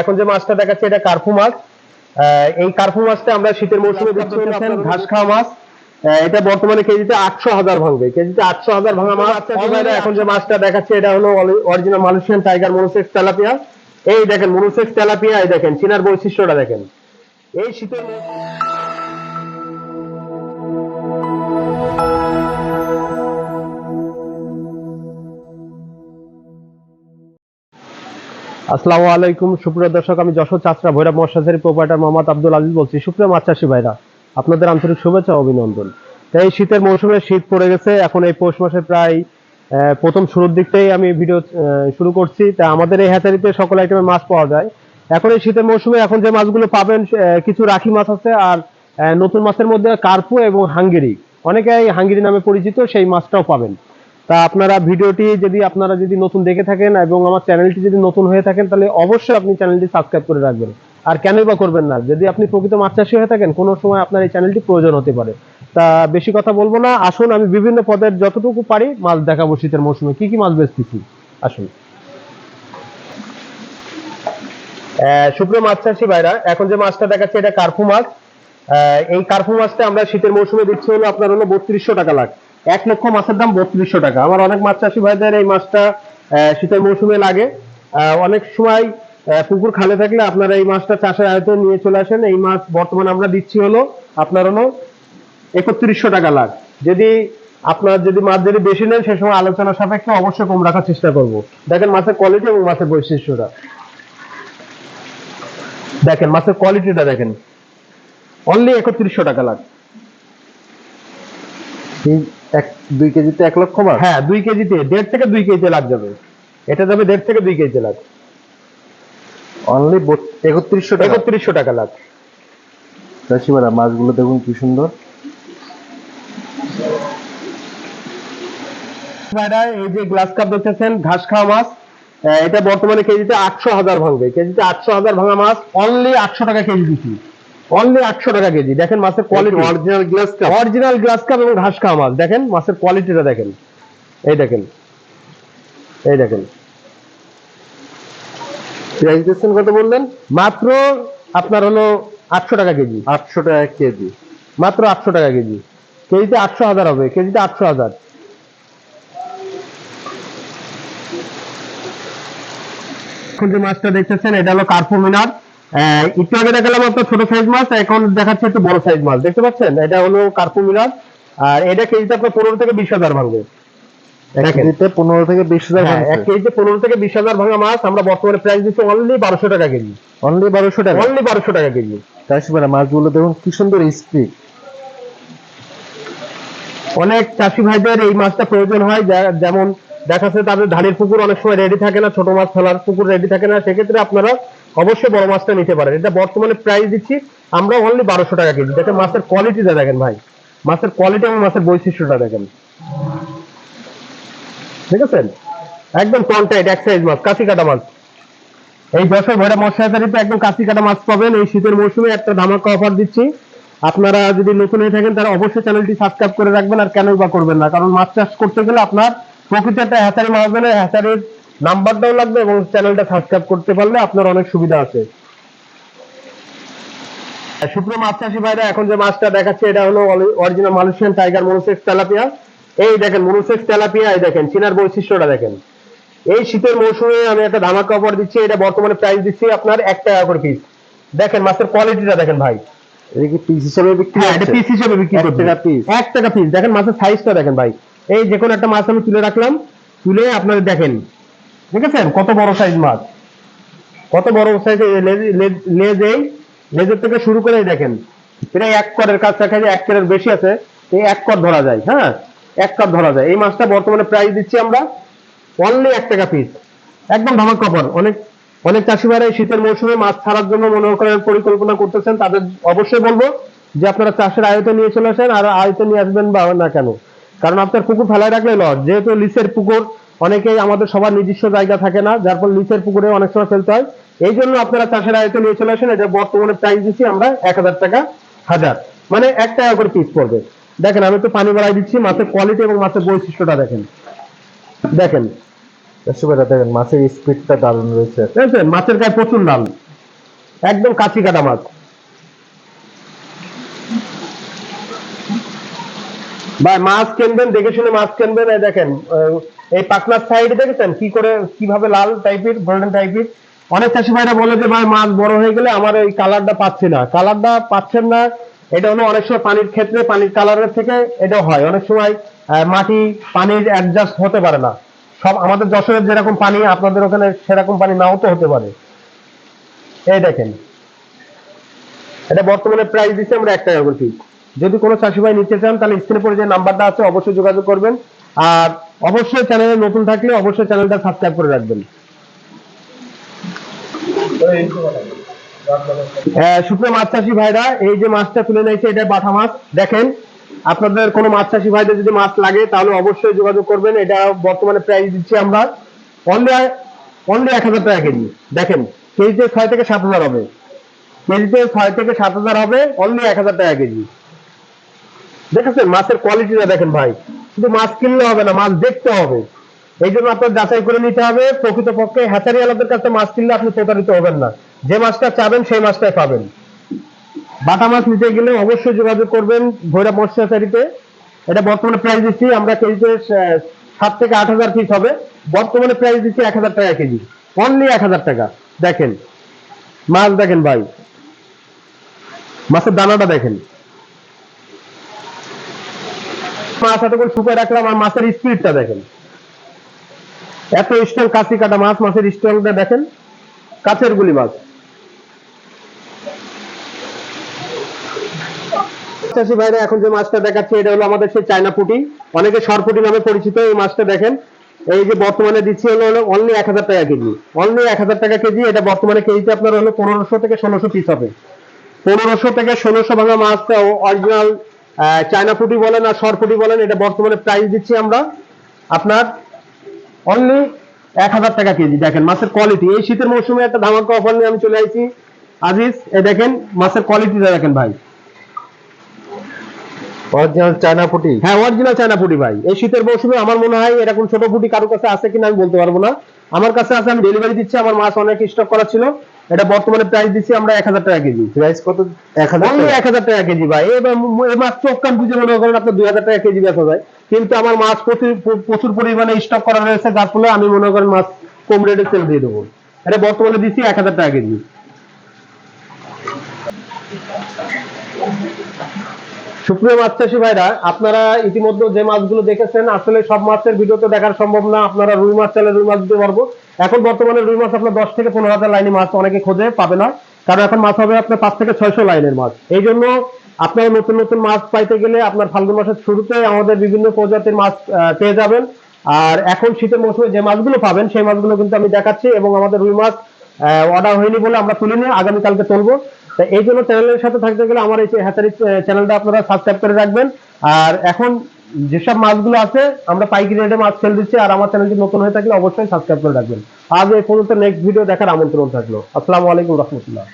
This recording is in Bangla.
এখন যে মাছটা দেখাচ্ছে এটা কার্পু মাছ। এই কার্পু মাছটা আমরা শীতের মৌসুমে ঘাস খাওয়া মাছ। এটা বর্তমানে কেজিতে আটশো হাজার ভাঙবে। কেজিতে আটশো হাজার ভাঙা মাছ। এখন যে মাছটা দেখাচ্ছে এটা হলো original Malaysian tiger monosex tilapia এই দেখেন মনোসেক্স তেলাপিয়া এই দেখেন চীনার বৈশিষ্ট্যটা দেখেন। এই শীতের আসসালামু আলাইকুম। সুপ্রিয় দর্শক, আমি যশোর চাষরা ভৈরব মশাজারি প্রোপাইটার মোহাম্মদ আব্দুল আজিজ বলছি। সুপ্রিয় মাছ চাষি ভাইরা, আপনাদের আন্তরিক শুভেচ্ছা অভিনন্দন। এই শীতের মৌসুমে শীত পড়ে গেছে। এখন এই পৌষ মাসে প্রায় প্রথম শুরুর দিকটাই আমি ভিডিও শুরু করছি। তা আমাদের এই হ্যাচারিতে সকল আইটেমের মাছ পাওয়া যায়। এখন এই শীতের মৌসুমে এখন যে মাছগুলো পাবেন কিছু রাখি মাছ আছে আর নতুন মাছের মধ্যে কার্পু এবং হাঙ্গেরি। অনেকে এই হাঙ্গেরি নামে পরিচিত, সেই মাছটাও পাবেন। তা আপনারা ভিডিওটি যদি আপনারা যদি নতুন দেখে থাকেন এবং আমার চ্যানেলটি যদি নতুন হয়ে থাকেন, তাহলে অবশ্যই আপনি চ্যানেলটি সাবস্ক্রাইব করে রাখবেন। আর কেনই বা করবেন না, যদি আপনি প্রকৃত মাছ চাষি হয়ে থাকেন, কোনো সময় আপনার এই চ্যানেলটি প্রয়োজন হতে পারে। তা বেশি কথা বলব না, আসুন আমি বিভিন্ন পদের যতটুকু পারি মাছ দেখাবো শীতের মৌসুমে। কি কি মাছ বেচতেছি? আসুন। সুপ্রিয় মাছ চাষী ভাইরা, এখন যে মাছটা দেখাচ্ছে, এটা কার্পু মাছ। এই কার্পু মাছটা আমরা শীতের মৌসুমে দিচ্ছি হলো আপনার হলো বত্রিশশো টাকা লাখ। এক লক্ষ মাছের দাম বত্রিশশো টাকা। আমার অনেক মাছ চাষি ভাইদের এই মাছটা শীতের মৌসুমে লাগে। অনেক সময় পুকুর খালে থাকলে আপনারা এই মাছটা চাষের আয়তে নিয়ে চলে আসেন। এই মাছ বর্তমানে আমরা দিচ্ছি হলো আপনার হলো একত্রিশশো টাকা লাখ। যদি আপনার যদি মাছ যদি বেশি নেন, সে সময় আলোচনা সাপেক্ষে অবশ্যই কম রাখার চেষ্টা করব। দেখেন মাছের কোয়ালিটি এবং মাছের বৈশিষ্ট্যটা। দেখেন, মাছের কোয়ালিটিটা দেখেন। অনলি একত্রিশশো টাকা এই এক দুই কেজিতে এক লক্ষ মাছ হ্যাঁ দুই কেজিতে দেড় থেকে দুই কেজিতে লাখ যাবে। এটা যাবে দেড় থেকে দুই কেজিতে লাখ অনলি একত্রিশশো টাকা। একত্রিশশো টাকা লাখ চাষিমারা মাছগুলো দেখুন কি সুন্দর। ভাইরা এই যে গ্লাস কাপ দেখতেছেন ঘাস খাওয়া মাছ এটা বর্তমানে কেজিতে আটশো হাজার ভাঙবে। কেজিতে আটশো হাজার ভাঙা মাছ অনলি আটশো টাকা কেজি দিচ্ছি অনলি আটশো টাকা কেজি। দেখেন মাছের quality original grass carp original grass carp এবং ঘাস খাওয়া মাছ। দেখেন মাছের কোয়ালিটিটা দেখেন। এই দেখেন। এই দেখেন। প্রাইস দিচ্ছেন কত বললেন? মাত্র আপনার হলো আটশো টাকা কেজি। আটশো টাকা কেজি। মাত্র আটশো টাকা কেজি। কেজিতে আটশো হাজার হবে। কেজিতে আটশো হাজার। এখন যে মাছটা দেখতেছেন এটা হলো কার্পু মিনার। একটু আগে দেখালাম আপনার ছোট সাইজ মাছ এখন দেখাচ্ছে একটু বড় সাইজ মাছ। দেখতে পাচ্ছেন? এটা হলো কার্পু মিনার আর এটা কেজিতে আপনার পনেরো থেকে বিশ হাজার ভাঙবে। কেজিতে পনেরো থেকে বিশ হাজার হ্যাঁ, এক কেজিতে পনেরো থেকে বিশ হাজার ভাঙা মাছ আমরা বর্তমানে প্রাইস দিচ্ছি অনলি বারোশো টাকা কেজি। অনলি বারোশো টাকা? অনলি বারোশো টাকা কেজি। চাষিমারা মাছগুলো দেখুন কি সুন্দর স্পিড অনেক চাষি ভাইদের এই মাছটা প্রয়োজন হয় যেমন দেখা যাচ্ছে তাদের ধানের পুকুর অনেক সময় রেডি থাকে না ছোট মাছ ফেলার পুকুর রেডি থাকে না। সেক্ষেত্রে আপনারা অবশ্যই বড় মাছটা নিতে পারেন। এটা বর্তমানে প্রাইস দিচ্ছি, আমরা অনলি বারোশো টাকা কেজি। দেখেন মাছের কোয়ালিটিটা দেখেন ভাই। মাছের কোয়ালিটি এবং মাছের বৈশিষ্ট্যটা দেখেন। ঠিক আছে? একদম কন্টাইট এক সাইজ মাছ কাঁচি কাটা মাছ। এই যশোর ভৈরা মশলাদারিতে একদম কাঁচি কাটা মাছ পাবেন। এই শীতের মৌসুমে একটা ধামাকা অফার দিচ্ছি। আপনারা যদি নতুন হয়ে থাকেন তারা অবশ্যই চ্যানেলটি সাবস্ক্রাইব করে রাখবেন আর কেনই বা করবেন না। কারণ মাছ চাষ করতে গেলে আপনার প্রকৃতি একটা হ্যাচারি হলে হ্যাচারির নাম্বারটাও লাগবে এবং চ্যানেলটা সাবস্ক্রাইব করতে পারলে আপনার অনেক সুবিধা আছে। মাছ চাষি ভাইরা এখন যে মাছটা দেখাচ্ছে এটা হলো original Malaysian tiger monosex tilapia এই দেখেন মনোসেক্স তেলাপিয়া এই দেখেন চীনার বৈশিষ্ট্যটা দেখেন। এই শীতের মৌসুমে আমি একটা ধামাকা অফার দিচ্ছি এটা বর্তমানে প্রাইস দিচ্ছি আপনার এক টাকা করে পিস দেখেন মাছের কোয়ালিটিটা দেখেন ভাই। এটা কি পিস হিসাবে বিক্রি হ্যাঁ এটা পিস হিসেবে বিক্রি টাকা টাকা পিস দেখেন মাছের সাইজটা দেখেন ভাই। এই যে কোনো একটা মাছ আমি তুলে রাখলাম। তুলে আপনারা দেখেন। দেখেছেন? কত বড় সাইজ মাছ? কত বড় সাইজ লেজ এই লেজের থেকে শুরু করে এই দেখেন। প্রায় এক করের কাছ থেকে এক করের বেশি আছে, এই এক কর ধরা যায় হ্যাঁ? এক কর ধরা যায়। এই মাছটা বর্তমানে প্রাইস দিচ্ছি আমরা অনলি এক টাকা পিস একদম ধামাক কাপড় অনেক অনেক চাষিভাইরা এই শীতের মৌসুমে মাছ ছাড়ার জন্য মনে করেন পরিকল্পনা করতেছেন। তাদের অবশ্যই বলব যে আপনারা চাষের আয়তে নিয়ে চলে আসেন আর আয়তে নিয়ে আসবেন বা না কেন? কারণ আপনার পুকুর ফেলায় রাখলে লস। যেহেতু লিসের পুকুর অনেকেই আমাদের সবার নিজস্ব জায়গা থাকে না যার ফলে লিসের পুকুরে অনেক সময় ফেলতে হয়। এই জন্য আপনারা চাষের আয়তে নিয়ে চলে আসেন এটা বর্তমানে প্রাইস দিচ্ছি আমরা এক হাজার টাকা হাজার। মানে এক টাকা করে পিস পড়বে। দেখেন আমি তো পানি বাড়াই দিচ্ছি মাছের কোয়ালিটি এবং মাছের বৈশিষ্ট্যটা দেখেন। দেখেন। দেখেন মাছের স্পিডটা দারুণ রয়েছে। ঠিক আছে মাছের গায়ে প্রচুর লাল। একদম কাঁচি কাটা মাছ। ভাই মাছ কিনবেন দেখে শুনে মাছ কিনবেন দেখেন এই পাকনার সাইড দেখেছেন? কি করে, কীভাবে লাল টাইপের গোল্ডেন টাইপের অনেক চাষি ভাইরা বলে যে, ভাই, মাছ বড় হয়ে গেলে আমার এই কালারটা পাচ্ছি না। কালারটা পাচ্ছেন না, এটা হলো অনেক সময় পানির ক্ষেত্রে, পানির কালারের থেকে এটা হয়। অনেক সময় মাটি পানির অ্যাডজাস্ট হতে পারে না। সব আমাদের যশোরের যেরকম পানি, আপনাদের ওখানে সেরকম পানি নাও তো হতে পারে। এই দেখেন। এটা বর্তমানে প্রাইস দিচ্ছে আমরা এক টাকা করে যদি কোনো চাষি ভাই নিতে চান, তাহলে স্ক্রিনে পরে যে নাম্বারটা আছে, অবশ্যই যোগাযোগ করবেন। আর অবশ্যই চ্যানেলে নতুন থাকলে অবশ্যই চ্যানেলটা সাবস্ক্রাইব করে রাখবেন। আহ, সুপ্রিয় মাছ চাষি ভাইরা এই যে মাছটা তুলে নিয়েছে এটা বাটা মাছ। দেখেন আপনাদের কোনো মাছ চাষি ভাইদের যদি মাছ লাগে তাহলে অবশ্যই যোগাযোগ করবেন। এটা বর্তমানে প্রাইস দিচ্ছি আমরা অনলি এক হাজার টাকা কেজি। দেখেন কেজিতে ছয় থেকে সাত হাজার হবে। কেজিতে ছয় থেকে সাত হাজার হবে অনলি এক হাজার টাকা কেজি। দেখেছেন মাছের কোয়ালিটিটা দেখেন ভাই। শুধু মাছ কিনলে হবে না, মাছ দেখতে হবে। এই জন্য আপনার যাচাই করে নিতে হবে। প্রকৃতপক্ষে হ্যাচারি আলাদের কাছে মাছ কিনলে আপনি প্রতারিত হবেন না। যে মাছটা চাবেন, সেই মাছটাই পাবেন। বাটা মাছ নিতে গেলে অবশ্যই যোগাযোগ করবেন ভৈরব মৎস্য হ্যাচারিতে। এটা বর্তমানে প্রাইস দিচ্ছি, আমরা কেজিতে সাত থেকে আট হাজার পিস হবে। বর্তমানে প্রাইস দিচ্ছি এক হাজার টাকা কেজি। অনলি এক হাজার টাকা। দেখেন। মাছ দেখেন ভাই। মাছের দানাটা দেখেন। মাছ, এত করে শুকায় রাখলাম, আর মাছের স্পিডটা দেখেন। এত স্ট্রং কাঁচি কাটা মাছ, মাছের স্ট্রংটা দেখেন, কাছের গুলি মাছ। চাষি ভাইরা, এখন যে মাছটা এটা হলো আমাদের সেই চায়না পুটি। অনেকে সরপুটি নামে পরিচিত এই মাছটা দেখেন। এই যে বর্তমানে দিচ্ছি হলো হলো অনলি এক হাজার টাকা কেজি। অনলি এক হাজার টাকা কেজি, এটা বর্তমানে কেজিতে আপনার হলো পনেরোশো থেকে ষোলোশো পিস হবে। পনেরোশো থেকে ষোলোশো ভাঙা মাছটা অরিজিনাল চায়না পুটি বলেন আর সরপুটি বলেন এটা বর্তমানে প্রাইস দিচ্ছি আমরা আপনার অনলি এক হাজার টাকা কেজি। দেখেন মাছের কোয়ালিটি এই শীতের মৌসুমে একটা ধামাকা অফার নিয়ে আমি চলে আসছি আজিজ এই দেখেন মাছের কোয়ালিটিটা দেখেন ভাই। অরিজিনাল চায়না পুটি হ্যাঁ অরিজিনাল চায়না পুটি ভাই। এই শীতের মৌসুমে আমার মনে হয় এরকম ছোট পুটি কারোর কাছে আছে কিনা আমি বলতে পারব না। আমার কাছে আছে আমি ডেলিভারি দিচ্ছি আমার মাছ অনেক স্টক করা ছিল। এটা বর্তমানে প্রাইস দিচ্ছি আমরা এক হাজার টাকা কেজি। প্রাইস কত? এক হাজার টাকা? এক হাজার টাকা কেজি ভাই। এবার এই মাছ চোখ কান বুঝে মনে করেন আপনার দুই হাজার টাকা কেজি বেচা যায় কিন্তু আমার মাছ প্রচুর প্রচুর পরিমাণে স্টক করা রয়েছে। যার ফলে আমি মনে করেন মাছ কম রেটে সেল দিয়ে দেবো। এটা বর্তমানে দিচ্ছি এক হাজার টাকা কেজি। সুপ্রিয় মাছ চাষি ভাইরা আপনারা ইতিমধ্যে যে মাছগুলো দেখেছেন আসলে সব মাছের ভিডিও তো দেখার সম্ভব না। আপনারা রুই মাছ চাইলে রুই মাছ দিতে পারব এখন বর্তমানে রুই মাছ আপনার দশ থেকে পনেরো হাজার লাইনে মাছ অনেকে খোঁজে পাবে না। কারণ এখন মাছ হবে আপনার পাঁচ থেকে ছয়শো লাইনের মাছ। এই জন্য আপনারা নতুন নতুন মাছ পাইতে গেলে আপনার ফাল্গুন মাসের শুরুতে আমাদের বিভিন্ন প্রজাতির মাছ পেয়ে যাবেন। আর এখন শীতের মৌসুমে যে মাছগুলো পাবেন, সেই মাছগুলো কিন্তু আমি দেখাচ্ছি এবং আমাদের রুই মাছ অর্ডার হয়নি বলে আমরা তুলিনি আগামীকালকে তুলবো। তা এই জন্য চ্যানেলের সাথে থাকতে গেলে আমার এই হ্যাচারি চ্যানেলটা আপনারা সাবস্ক্রাইব করে রাখবেন। আর এখন যেসব মাছগুলো আছে, আমরা পাইকারি রেটে মাছ ফেল দিচ্ছি, আর আমার চ্যানেলটি নতুন হয়ে থাকলে অবশ্যই সাবস্ক্রাইব করে রাখবেন। আজ এই পর্যন্ত নেক্সট ভিডিও দেখার আমন্ত্রণ থাকল। আসসালামু আলাইকুম রহমতুল্লাহ।